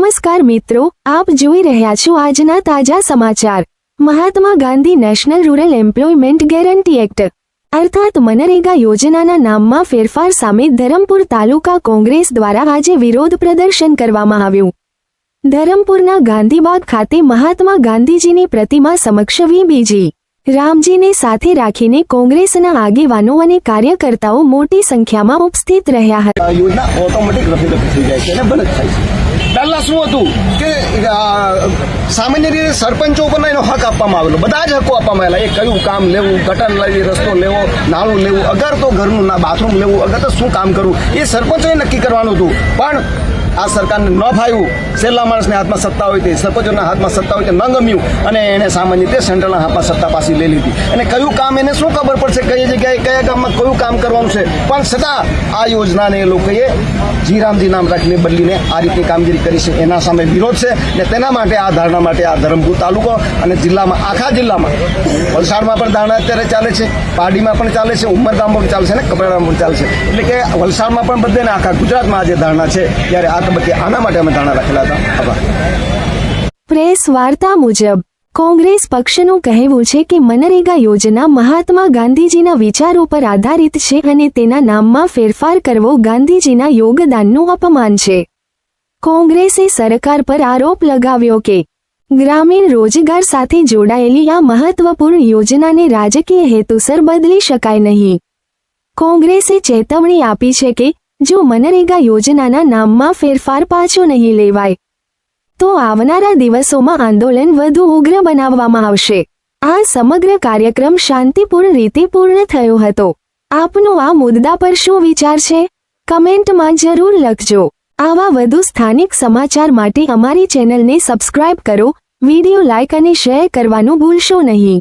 નમસ્કાર મિત્રો, આપ જોઈ રહ્યા છો આજના તાજા સમાચાર. Mahatma Gandhi national rural employment guarantee act. અર્થાત મનરેગા યોજનાના નામમાં ફેરફાર સામે ધરમપુર તાલુકા કોંગ્રેસ દ્વારા આજે વિરોધ પ્રદર્શન કરવામાં આવ્યું. ધરમપુરના ગાંધીબાગ ખાતે મહાત્મા ગાંધીજીની પ્રતિમા સમક્ષ વીબીજી. રામજીને સાથે રાખીને કોંગ્રેસના આગેવાનો અને કાર્યકર્તાઓ મોટી સંખ્યામાં ઉપસ્થિત રહ્યા હતા. યોજના ઓટોમેટિક રફી થઈ જાય છે. પહેલા શું હતું? કે સામાન્ય રીતે સરપંચો ઉપરના એનો હક આપવામાં આવેલો. બધા જ હકો આપવામાં આવેલા. એ કયું કામ લેવું, ગટર લેવી, રસ્તો લેવો, નાળું લેવું, અગર તો ઘરનું ના, બાથરૂમ લેવું, અગર તો શું કામ કરવું, એ સરપંચોએ નક્કી કરવાનું હતું. પણ આ સરકારને ન ફાવ્યું છેલ્લા માણસને હાથમાં સત્તા હોય તે સરપંચોના હાથમાં સત્તા હોય તે ન ગમ્યું અને એને સામાન્ય રીતે સેન્ટ્રલના હાથમાં સત્તા પાછી લઈ લીધી. અને કયું કામ એને શું ખબર પડશે? કઈ જગ્યાએ, કયા ગામમાં કયું કામ કરવાનું છે? પણ છતાં આ યોજનાને એ લોકોએ જીરામજી નામ રાખીને બદલીને આ રીતની કામગીરી કરી છે. એના સામે વિરોધ છે ને તેના માટે આ ધારણા માટે આ ધરમપુર તાલુકો અને જિલ્લામાં, આખા જિલ્લામાં વલસાડમાં પણ ધારણા અત્યારે ચાલે છે પાડીમાં પણ ચાલે છે, ઉમરગામમાં પણ ચાલશે ને કપરાડામાં પણ ચાલશે એટલે કે વલસાડમાં પણ બધે આખા ગુજરાતમાં આજે ધારણા છે. ત્યારે આ પ્રેસ વાર્તા મુજબ, કોંગ્રેસ પક્ષનું કહેવું છે કે મનરેગા યોજના મહાત્મા ગાંધીજીના વિચારો પર આધારિત છે અને તેના નામમાં ફેરફાર કરવો ગાંધીજીના યોગદાનનું અપમાન છે. કોંગ્રેસે સરકાર પર આરોપ લગાવ્યો કે, ગ્રામીણ રોજગાર સાથે જોડાયેલી આ મહત્વપૂર્ણ યોજનાને રાજકીય હેતુસર બદલી શકાય નહીં. કોંગ્રેસે ચેતવણી આપી છે કે જો મનરેગા યોજનાના નામમાં ફેરફાર પાછો નહીં લેવાય, તો આવનારા દિવસોમાં આંદોલન વધુ ઉગ્ર બનાવવામાં આવશે. આ સમગ્ર કાર્યક્રમ શાંતિપૂર્ણ રીતે પૂર્ણ થયો હતો. આપનો આ મુદ્દા પર શું વિચાર છે? કમેન્ટમાં જરૂર લખજો. આવા વધુ સ્થાનિક સમાચાર માટે અમારી ચેનલને સબસ્ક્રાઇબ કરો, વિડિયો લાઇક અને શેર કરવાનું ભૂલશો નહીં.